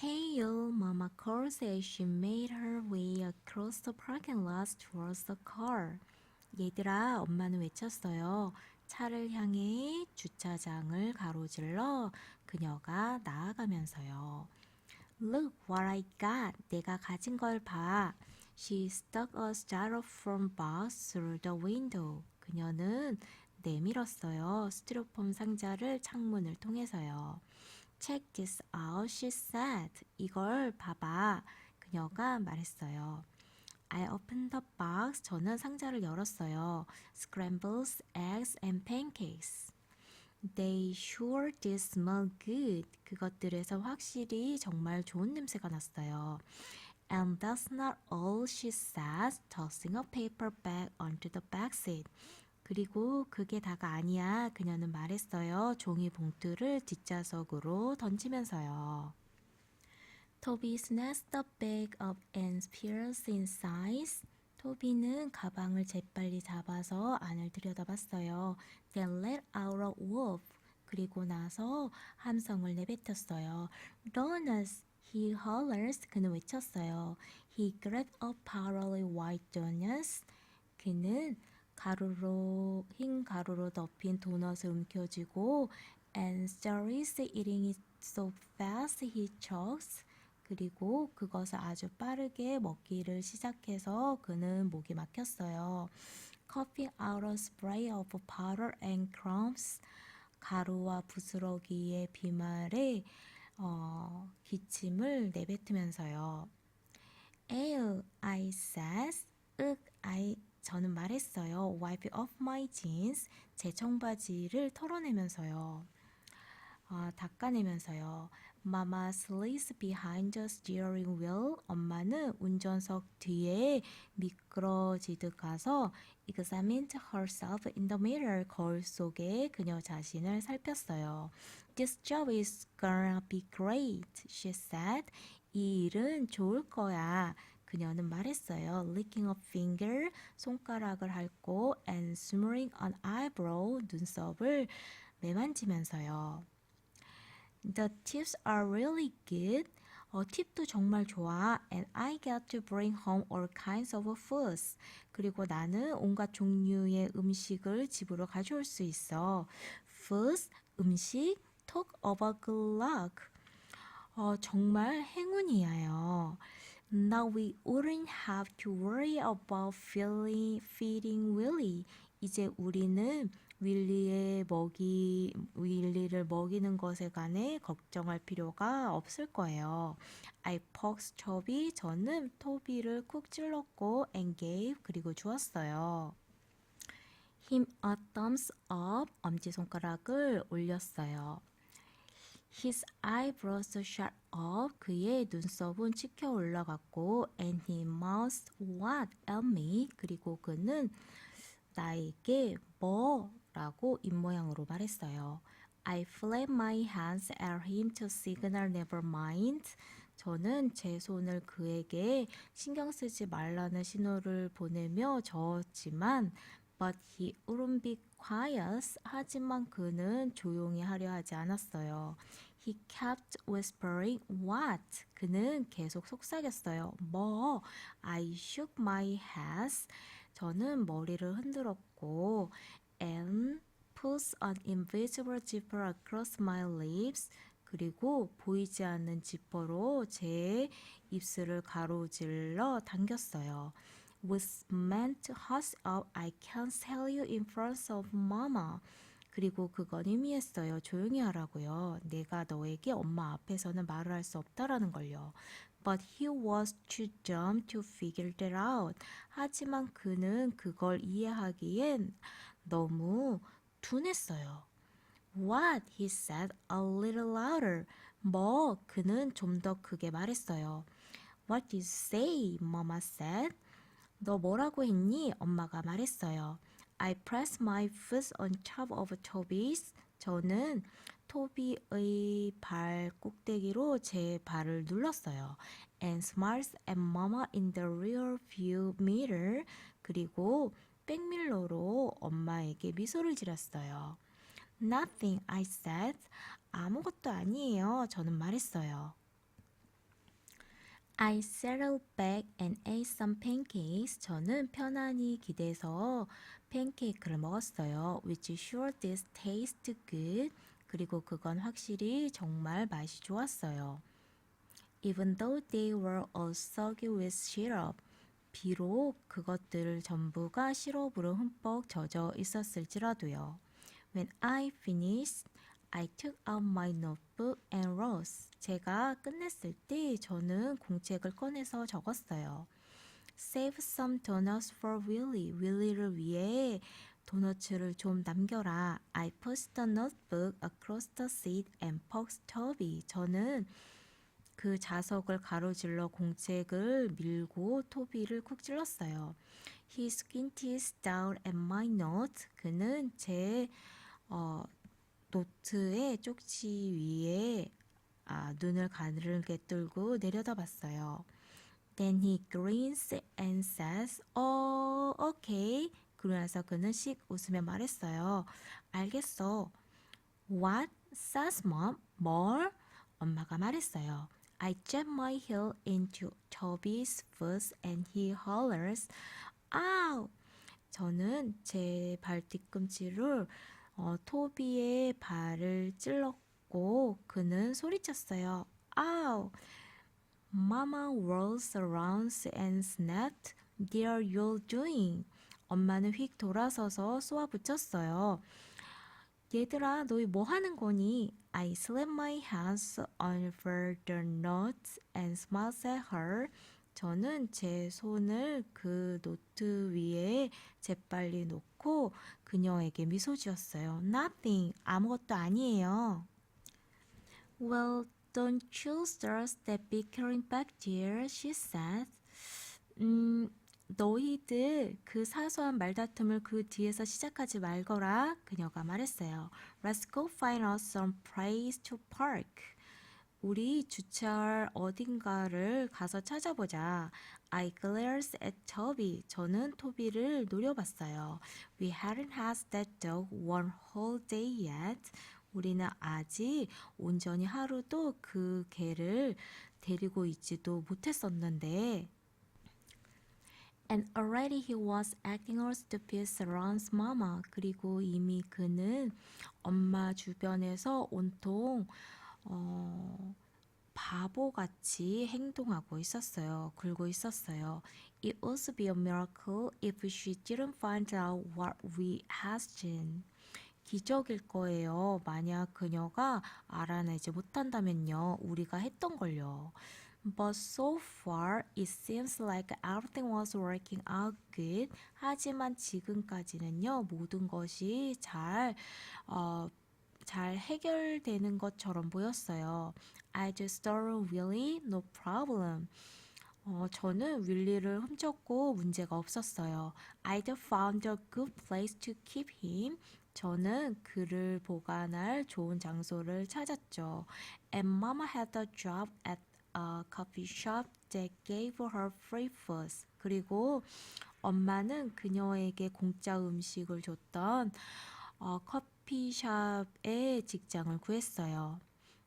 Hail, Mama calls as she made her way across the parking lot towards the car. 얘들아, 엄마는 외쳤어요. 차를 향해 주차장을 가로질러 그녀가 나아가면서요. Look what I got. 내가 가진 걸 봐. She stuck a styrofoam box through the window. 그녀는 내밀었어요. 스티로폼 상자를 창문을 통해서요. Check this out, she said. 이걸 봐봐. 그녀가 말했어요. I opened the box. 저는 상자를 열었어요. Scrambles, eggs, and pancakes. They sure did smell good. 그것들에서 확실히 정말 좋은 냄새가 났어요. And that's not all, she says, tossing a paper bag onto the back seat. 그리고 그게 다가 아니야. 그녀는 말했어요. 종이 봉투를 뒷좌석으로 던지면서요. Toby snatched the bag up and peered inside. 토비는 가방을 재빨리 잡아서 안을 들여다봤어요. Then let out a whoop. 그리고 나서 함성을 내뱉었어요. Donuts! He hollers. 그는 외쳤어요. He grabbed a powdery white donuts. 그는 가루로 흰 가루로 덮인 도넛을 움켜쥐고 and starts eating it so fast he chokes. 그리고 그것을 아주 빠르게 먹기를 시작해서 그는 목이 막혔어요. Coughing out a spray of powder and crumbs. 가루와 부스러기의 비말에 어, 기침을 내뱉으면서요. Ew, I says. 윽, I 저는 말했어요. Wipe off my jeans. 제 청바지를 털어내면서요. 아, 닦아내면서요. Mama slips behind the steering wheel. 엄마는 운전석 뒤에 미끄러지듯 가서 examined herself in the mirror. 거울 속에 그녀 자신을 살폈어요. This job is gonna be great, she said. 이 일은 좋을 거야. 그녀는 말했어요. Licking a finger, 손가락을 핥고, and smearing an eyebrow, 눈썹을 매만지면서요. The tips are really good. 어, 팁도 정말 좋아. And I get to bring home all kinds of foods. 그리고 나는 온갖 종류의 음식을 집으로 가져올 수 있어. Foods, 음식, talk of a good luck. 어, 정말 행운이에요. Now we wouldn't have to worry about feeling, feeding Willie. 이제 우리는 윌리의 먹이, 윌리를 먹이는 것에 관해 걱정할 필요가 없을 거예요. I poked Toby. 저는 토비를 쿡 찔렀고 and gave 그리고 주었어요. Him a thumbs up. 엄지손가락을 올렸어요. His eyebrows shot up. 그의 눈썹은 치켜 올라갔고 and he mouthed what at me. 그리고 그는 나에게 뭐라고 입모양으로 말했어요. I flapped my hands at him to signal never mind. 저는 제 손을 그에게 신경 쓰지 말라는 신호를 보내며 저었지만 but he wouldn't be quiet. 하지만 그는 조용히 하려 하지 않았어요. He kept whispering what? 그는 계속 속삭였어요. 뭐? I shook my head. 저는 머리를 흔들었고 and put an invisible zipper across my lips. 그리고 보이지 않는 지퍼로 제 입술을 가로질러 당겼어요. Was meant to hush up. I can't tell you in front of mama. 그리고 그건 의미했어요. 조용히 하라고요. 내가 너에게 엄마 앞에서는 말을 할 수 없다라는 걸요. But he was too dumb to figure that out. 하지만 그는 그걸 이해하기엔 너무 둔했어요. What? He said a little louder. 뭐? 그는 좀 더 크게 말했어요. What did you say? Mama said. 너 뭐라고 했니? 엄마가 말했어요. I pressed my foot on top of Toby's. 저는 토비의 발 꼭대기로 제 발을 눌렀어요. And smiled at Mama in the rear view mirror. 그리고 백밀러로 엄마에게 미소를 지렸어요. Nothing, I said. 아무것도 아니에요. 저는 말했어요. I settled back and ate some pancakes. 저는 편안히 기대서 팬케이크를 먹었어요. Which sure did taste good. 그리고 그건 확실히 정말 맛이 좋았어요. Even though they were all soggy with syrup. 비록 그것들 전부가 시럽으로 흠뻑 젖어 있었을지라도요. When I finished, I took out my notebook and wrote. 제가 끝냈을 때 저는 공책을 꺼내서 적었어요. Save some donuts for Willie. 윌리를 위해 도너츠를 좀 남겨라. I pushed the notebook across the seat and poked Toby. 저는 그 자석을 가로질러 공책을 밀고 토비를 쿡 찔렀어요. He squinted down at my note. 그는 제 어, 노트의 쪽지 위에 아, 눈을 가늘게 뚫고 내려다봤어요. Then he grins and says, "Oh, okay." 그러면서 그는 씩 웃으며 말했어요. 알겠어. What? says mom. 뭘? 엄마가 말했어요. I jam my heel into Toby's foot and he hollers, "Ow!" 저는 제 발 뒤꿈치를 어, 토비의 발을 찔렀고 그는 소리쳤어요. Ow! Mama whirls around and snapped, There you're doing. 엄마는 휙 돌아서서 쏘아붙였어요. 얘들아, 너희 뭐 하는 거니? I slammed my hands over the notes and smiled at her. 저는 제 손을 그 노트 위에 재빨리 놓고 그녀에게 미소 지었어요. Nothing. 아무것도 아니에요. Well, don't you start that bickering back there, she said. 음, 너희들 그 사소한 말다툼을 그 뒤에서 시작하지 말거라. 그녀가 말했어요. Let's go find us some place to park. 우리 주차할 어딘가를 가서 찾아보자. I glared at Toby. 저는 토비를 노려봤어요. We hadn't had that dog one whole day yet. 우리는 아직 온전히 하루도 그 개를 데리고 있지도 못했었는데. And already he was acting all stupid around mama. 그리고 이미 그는 엄마 주변에서 온통 어, 바보같이 행동하고 있었어요. 굴고 있었어요. It would be a miracle if she didn't find out what we had seen. 기적일 거예요. 만약 그녀가 알아내지 못한다면요. 우리가 했던 걸요. But so far, it seems like everything was working out good. 하지만 지금까지는요, 모든 것이 잘, 어, 잘 해결되는 것처럼 보였어요. I just stole Willie, no problem. 어, 저는 윌리를 훔쳤고 문제가 없었어요. I found a good place to keep him. 저는 그를 보관할 좋은 장소를 찾았죠. And Mama had a job at a coffee shop that gave her free food. 그리고 엄마는 그녀에게 공짜 음식을 줬던 어, 커피 숍에 직장을 구했어요.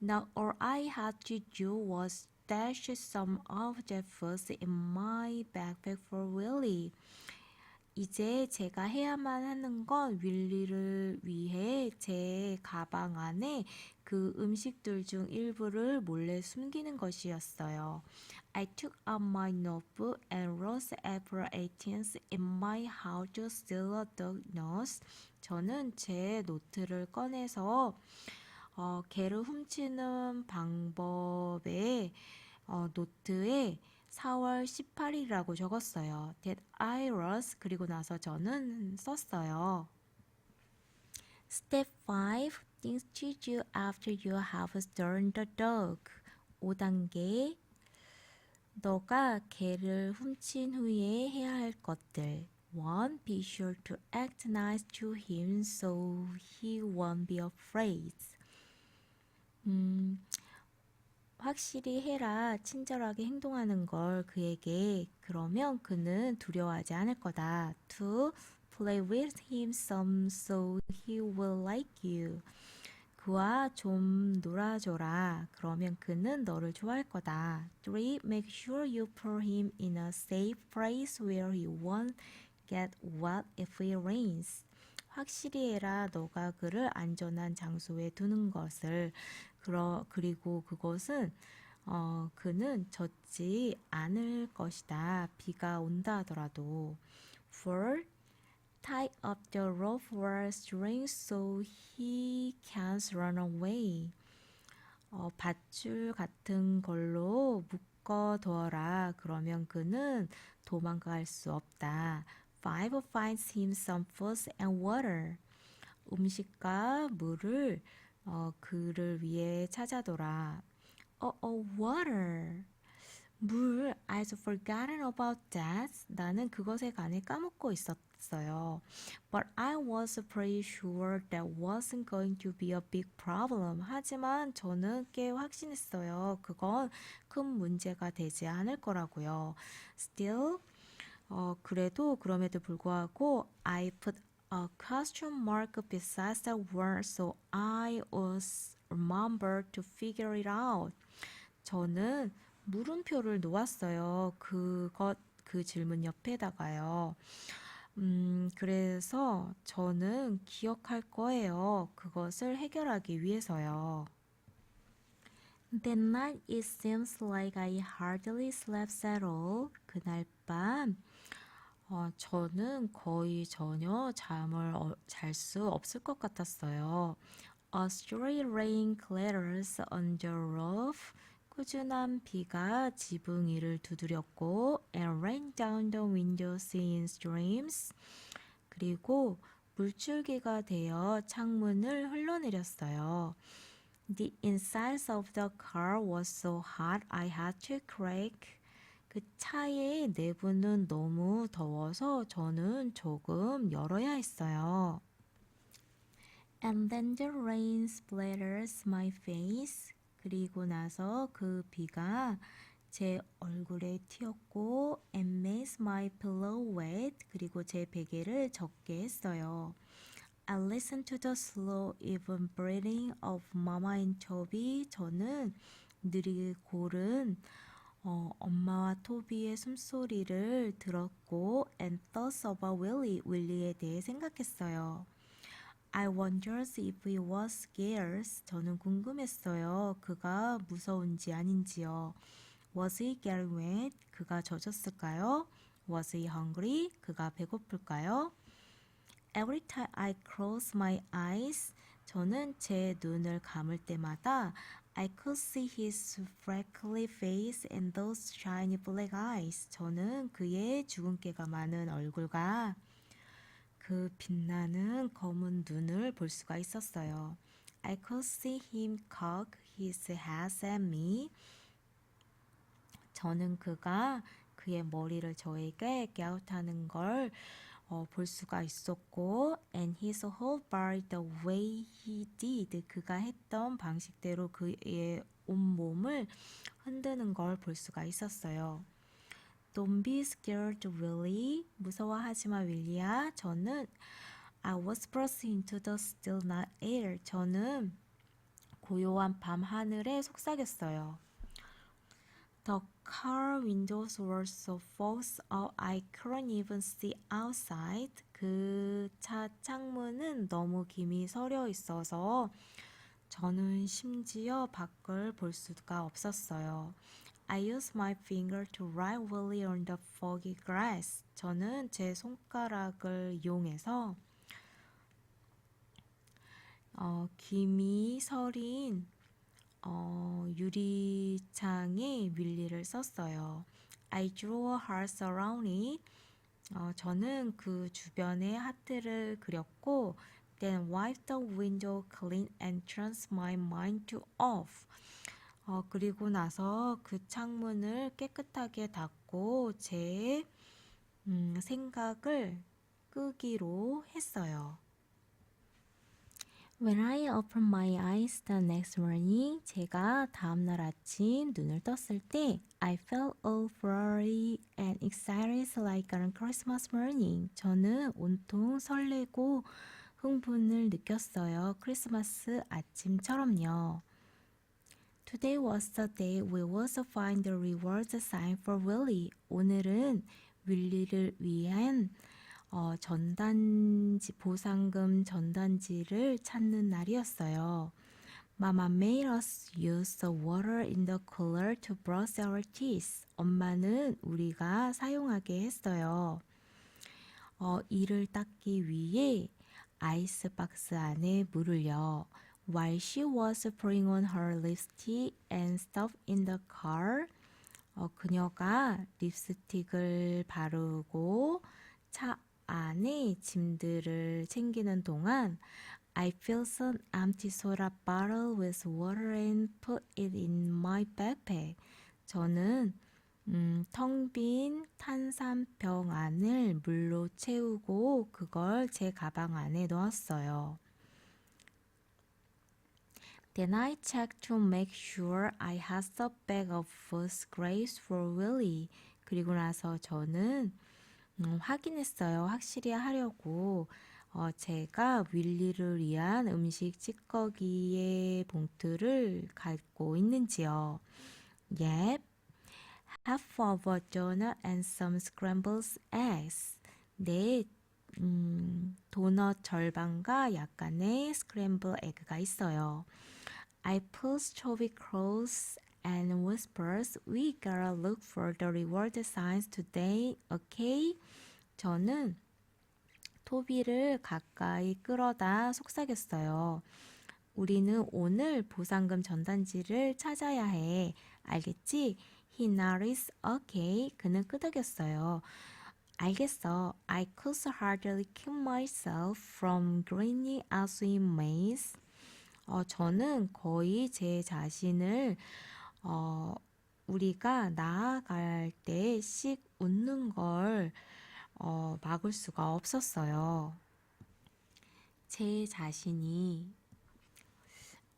Now all I had to do was stash some of the food in my backpack for Willie. 이제 제가 해야만 하는 건 윌리를 위해 제 가방 안에 그 음식들 중 일부를 몰래 숨기는 것이었어요. I took out my notebook and wrote April 18th in my how to steal a dog nose. 저는 제 노트를 꺼내서 어, 개를 훔치는 방법에 어, 노트에 4월 18일이라고 적었어요. That I was 그리고 나서 저는 썼어요. Step 5. Things to do after you have stolen the dog. 5단계. 너가 개를 훔친 후에 해야 할 것들. 1. Be sure to act nice to him so he won't be afraid. 음, 확실히 해라. 친절하게 행동하는 걸 그에게. 그러면 그는 두려워하지 않을 거다. 2. Play with him some so he will like you. 그와 좀 놀아줘라. 그러면 그는 너를 좋아할 거다. 3. Make sure you put him in a safe place where he won't get wet if it rains. 확실히 해라. 너가 그를 안전한 장소에 두는 것을. 그러, 그리고 그것은 어, 그는 젖지 않을 것이다. 비가 온다 하더라도. 4. Tie up the rope or string so he can't run away. 어, 밧줄 같은 걸로 묶어 둬라. 그러면 그는 도망갈 수 없다. 5. Finds him some food and water. 음식과 물을 어, 그를 위해 찾아둬라. 어, 어, water. 물, I'd forgotten about that. 나는 그것에 관해 까먹고 있었어요. But I was pretty sure that wasn't going to be a big problem. 하지만 저는 꽤 확신했어요. 그건 큰 문제가 되지 않을 거라고요. Still, 어, 그래도 그럼에도 불구하고 I put a question mark beside that word so I was remember to figure it out. 저는 물음표를 놓았어요. 그것 그 질문 옆에다가요. 음, 그래서 저는 기억할 거예요. 그것을 해결하기 위해서요. That night it seems like I hardly slept at all. 그날 밤 어, 저는 거의 전혀 잠을 어, 잘수 없을 것 같았어요. A straight rain clatters on the roof. 꾸준한 비가 지붕 위를 두드렸고 and rain down the windows in streams. 그리고 물줄기가 되어 창문을 흘러내렸어요. The insides of the car was so hot I had to crack. 그 차의 내부는 너무 더워서 저는 조금 열어야 했어요. And then the rain splatters my face. 그리고 나서 그 비가 제 얼굴에 튀었고 and makes my pillow wet. 그리고 제 베개를 젖게 했어요. I listened to the slow even breathing of Mama and Toby. 저는 느리게 고른 어, 엄마와 토비의 숨소리를 들었고 and thoughts about Willie, 윌리에 대해 생각했어요. I wondered if he was scared. 저는 궁금했어요. 그가 무서운지 아닌지요. Was he getting wet? 그가 젖었을까요? Was he hungry? 그가 배고플까요? Every time I close my eyes, 저는 제 눈을 감을 때마다 I could see his freckly face and those shiny black eyes. 저는 그의 주근깨가 많은 얼굴과 그 빛나는 검은 눈을 볼 수가 있었어요. I could see him cock his head at me. 저는 그가 그의 머리를 저에게 깨우타는 걸 어, 볼 수가 있었고 and his whole body the way he did 그가 했던 방식대로 그의 온몸을 흔드는 걸 볼 수가 있었어요. Don't be scared, Willie. 무서워하지 마, 윌리야. 저는 I was thrust into the still night air. 저는 고요한 밤 하늘에 속삭였어요. The car windows were so fogged up I couldn't even see outside. 그 차 창문은 너무 김이 서려 있어서 저는 심지어 밖을 볼 수가 없었어요. I used my finger to write Willie on the foggy grass. 저는 제 손가락을 이용해서 어, 김이 서린 어, 유리창에 윌리를 썼어요. I drew a heart around it. 어, 저는 그 주변에 하트를 그렸고 then wiped the window clean and turned my mind to off. 어, 그리고 나서 그 창문을 깨끗하게 닫고 제 음, 생각을 끄기로 했어요. When I opened my eyes the next morning, 제가 다음날 아침 눈을 떴을 때 I felt all flurry and excited like on Christmas morning. 저는 온통 설레고 흥분을 느꼈어요. 크리스마스 아침처럼요. Today was the day we was find the reward sign for Willie. 오늘은 윌리를 위한 어, 전단지 보상금 전단지를 찾는 날이었어요. Mama made us use the water in the cooler to brush our teeth. 엄마는 우리가 사용하게 했어요. 어, 이를 닦기 위해 아이스박스 안에 물을요. While she was putting on her lipstick and stuff in the car, 어, 그녀가 립스틱을 바르고 차 안에 짐들을 챙기는 동안 I filled an empty soda bottle with water and put it in my backpack. 저는 음, 텅 빈 탄산병 안을 물로 채우고 그걸 제 가방 안에 넣었어요. Then I checked to make sure I had the bag of first grades for Willie. 그리고 나서 저는 음, 확인했어요. 확실히 하려고. 어, 제가 윌리를 위한 음식 찌꺼기의 봉투를 갖고 있는지요. Yep. Half of a donut and some scrambled eggs. 네, 음, 도넛 절반과 약간의 스크램블 에그가 있어요. I pulled Chovy close and whispers, We gotta look for the reward signs today, okay? 저는 토비를 가까이 끌어다 속삭였어요. 우리는 오늘 보상금 전단지를 찾아야 해. 알겠지? He nodded, okay. 그는 끄덕였어요. 알겠어. I could hardly keep myself from grinning as in maze. 어, 저는 거의 제 자신을 어, 우리가 나아갈 때씩 웃는 걸 어, 막을 수가 없었어요. 제 자신이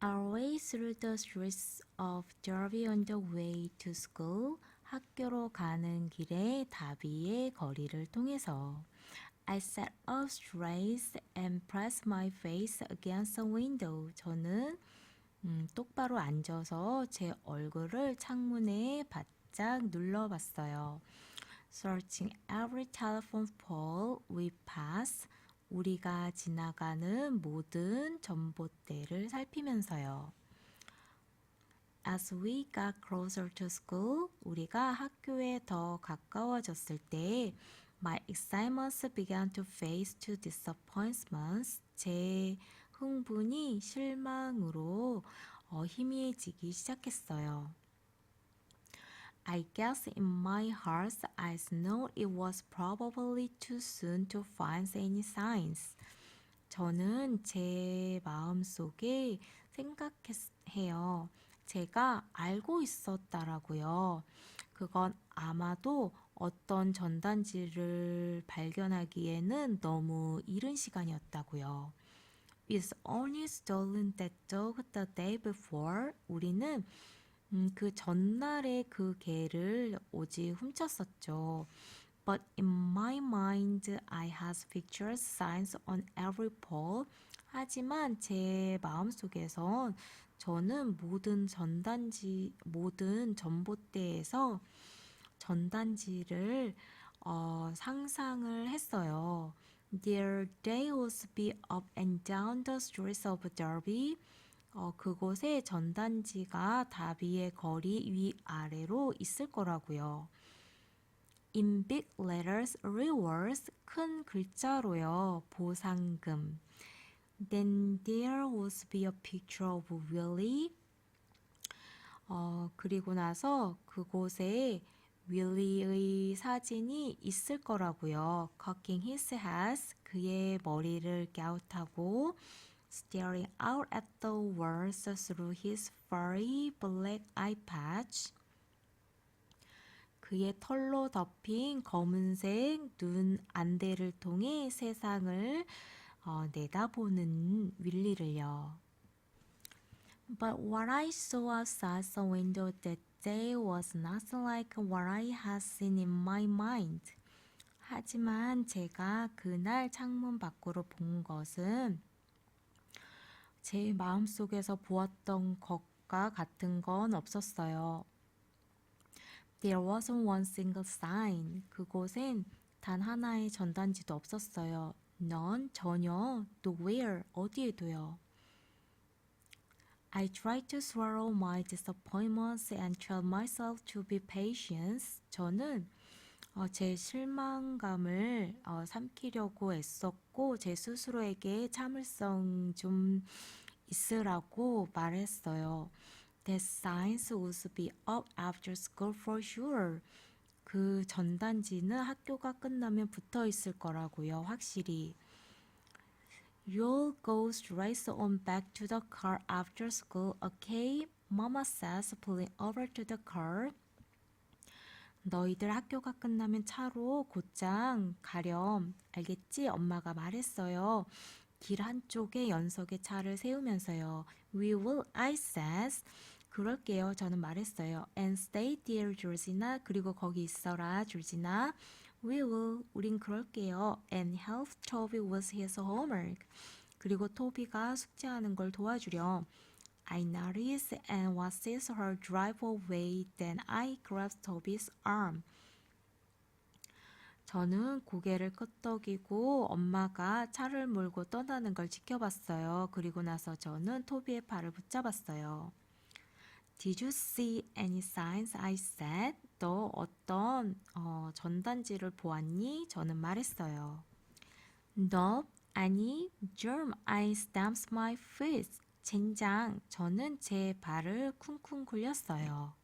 Our way through the streets of Derby on the way to school 학교로 가는 길에 다비의 거리를 통해서 I sat up straight and pressed my face against the window. 저는 음, 똑바로 앉아서 제 얼굴을 창문에 바짝 눌러봤어요. Searching every telephone pole we pass. 우리가 지나가는 모든 전봇대를 살피면서요. As we got closer to school, 우리가 학교에 더 가까워졌을 때 My excitement began to face to disappointments. 제 흥분이 실망으로 어, 희미해지기 시작했어요. I guess in my heart I knew it was probably too soon to find any signs. 저는 제 마음속에 생각해요. 제가 알고 있었다라고요. 그건 아마도 어떤 전단지를 발견하기에는 너무 이른 시간이었다고요. It's only stolen that dog the day before. 우리는 음, 그 전날에 그 개를 오직 훔쳤었죠. But in my mind, I had pictures, signs on every pole. 하지만 제 마음속에선 저는 모든 전단지, 모든 전봇대에서 전단지를 어, 상상을 했어요. Their would be up and down the streets of Derby. 어, 그곳에 전단지가 다비의 거리 위아래로 있을 거라고요. In big letters, rewards, 큰 글자로요. 보상금. Then there would be a picture of Willie. 어, 그리고 나서 그곳에 윌리의 사진이 있을 거라고요. Cocking his hat, 그의 머리를 갸웃하고 staring out at the world through his furry black eye patch. 그의 털로 덮인 검은색 눈 안대를 통해 세상을 어, 내다보는 윌리를요. But what I saw outside the window that day was nothing like what I had seen in my mind. 하지만 제가 그날 창문 밖으로 본 것은 제 마음속에서 보았던 것과 같은 건 없었어요. There wasn't one single sign. 그곳엔 단 하나의 전단지도 없었어요. 넌 전혀 nowhere 어디에도요. I tried to swallow my disappointments and tell myself to be patient. 저는 어, 제 실망감을 어, 삼키려고 애썼고 제 스스로에게 참을성 좀 있으라고 말했어요. That signs would be up after school for sure. 그 전단지는 학교가 끝나면 붙어 있을 거라고요. 확실히. You'll go straight on back to the car after school, okay? Mama says, pulling over to the car. 너희들 학교가 끝나면 차로 곧장 가렴. 알겠지? 엄마가 말했어요. 길 한쪽에 연석의 차를 세우면서요. We will, I says. 그럴게요. 저는 말했어요. And stay there, Georgina. 그리고 거기 있어라, Georgina. We will. 우린 그럴게요. And help Toby with his homework. 그리고 토비가 숙제하는 걸 도와주렴. I noticed and watched her drive away. Then I grabbed Toby's arm. 저는 고개를 끄덕이고 엄마가 차를 몰고 떠나는 걸 지켜봤어요. 그리고 나서 저는 토비의 팔을 붙잡았어요. Did you see any signs? I said. 너 어떤 어, 전단지를 보았니? 저는 말했어요. No, 아니, germ. I stamped my feet. 젠장, 저는 제 발을 쿵쿵 굴렸어요.